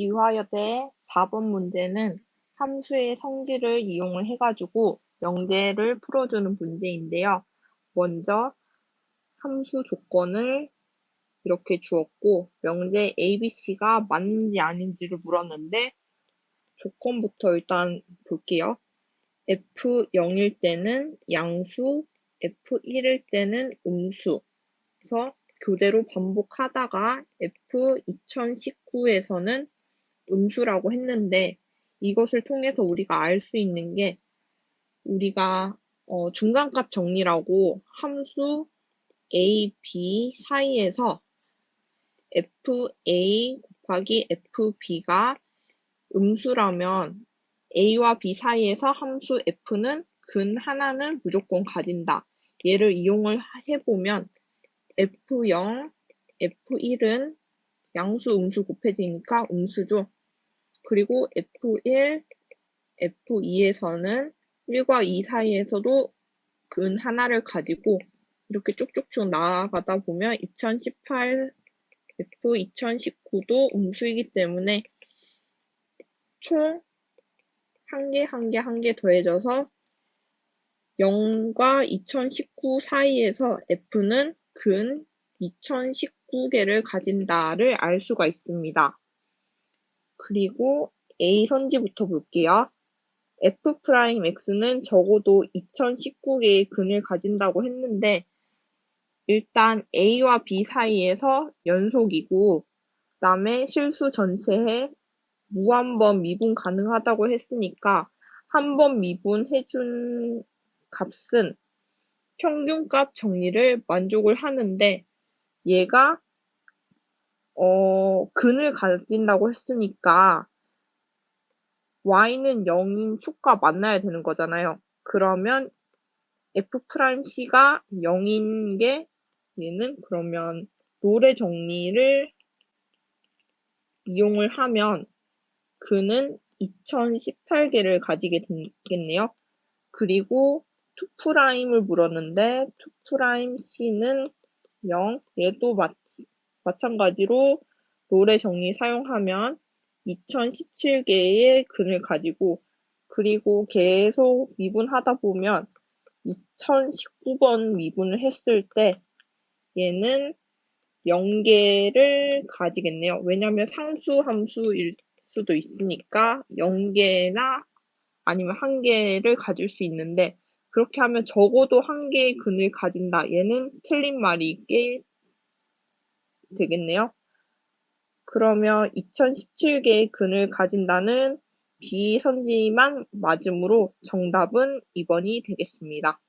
이화여대 4번 문제는 함수의 성질을 이용을 해가지고 명제를 풀어주는 문제인데요. 먼저 함수 조건을 이렇게 주었고 명제 ABC가 맞는지 아닌지를 물었는데 조건부터 일단 볼게요. F0일 때는 양수, F1일 때는 음수. 그래서 교대로 반복하다가 F2019에서는 음수라고 했는데 이것을 통해서 우리가 알 수 있는 게 우리가 어, 중간값 정리라고 함수 a, b 사이에서 fa 곱하기 fb가 음수라면 a와 b 사이에서 함수 f는 근 하나는 무조건 가진다. 얘를 이용을 해보면 f0, f1은 양수, 음수 곱해지니까 음수죠. 그리고 F1, F2에서는 1과 2 사이에서도 근 하나를 가지고 이렇게 쭉쭉쭉 나아가다 보면 2018 F 2019도 음수이기 때문에 총 한 개, 한 개, 한 개 더해져서 0과 2019 사이에서 F는 근 2019개를 가진다를 알 수가 있습니다. 그리고 A 선지부터 볼게요. F'X는 적어도 2019개의 근을 가진다고 했는데 일단 A와 B 사이에서 연속이고 그 다음에 실수 전체에 무한번 미분 가능하다고 했으니까 한 번 미분해준 값은 평균값 정리를 만족을 하는데 얘가 어, 근을 가진다고 했으니까 y는 0인 축과 만나야 되는 거잖아요. 그러면 f'c가 0인 게 얘는 그러면 롤의 정리를 이용을 하면 그는 2018개를 가지게 되겠네요. 그리고 2'을 물었는데 2'C는 0, 얘도 마치, 마찬가지로 롤의 정리 사용하면 2017개의 근을 가지고 그리고 계속 미분하다 보면 2019번 미분을 했을 때 얘는 0개를 가지겠네요. 왜냐하면 상수 함수일 수도 있으니까 0개나 아니면 1개를 가질 수 있는데 그렇게 하면 적어도 1개의 근을 가진다. 얘는 틀린 말이 꽤 되겠네요. 그러면 2017개의 근을 가진다는 비선지만 맞으므로 정답은 2번이 되겠습니다.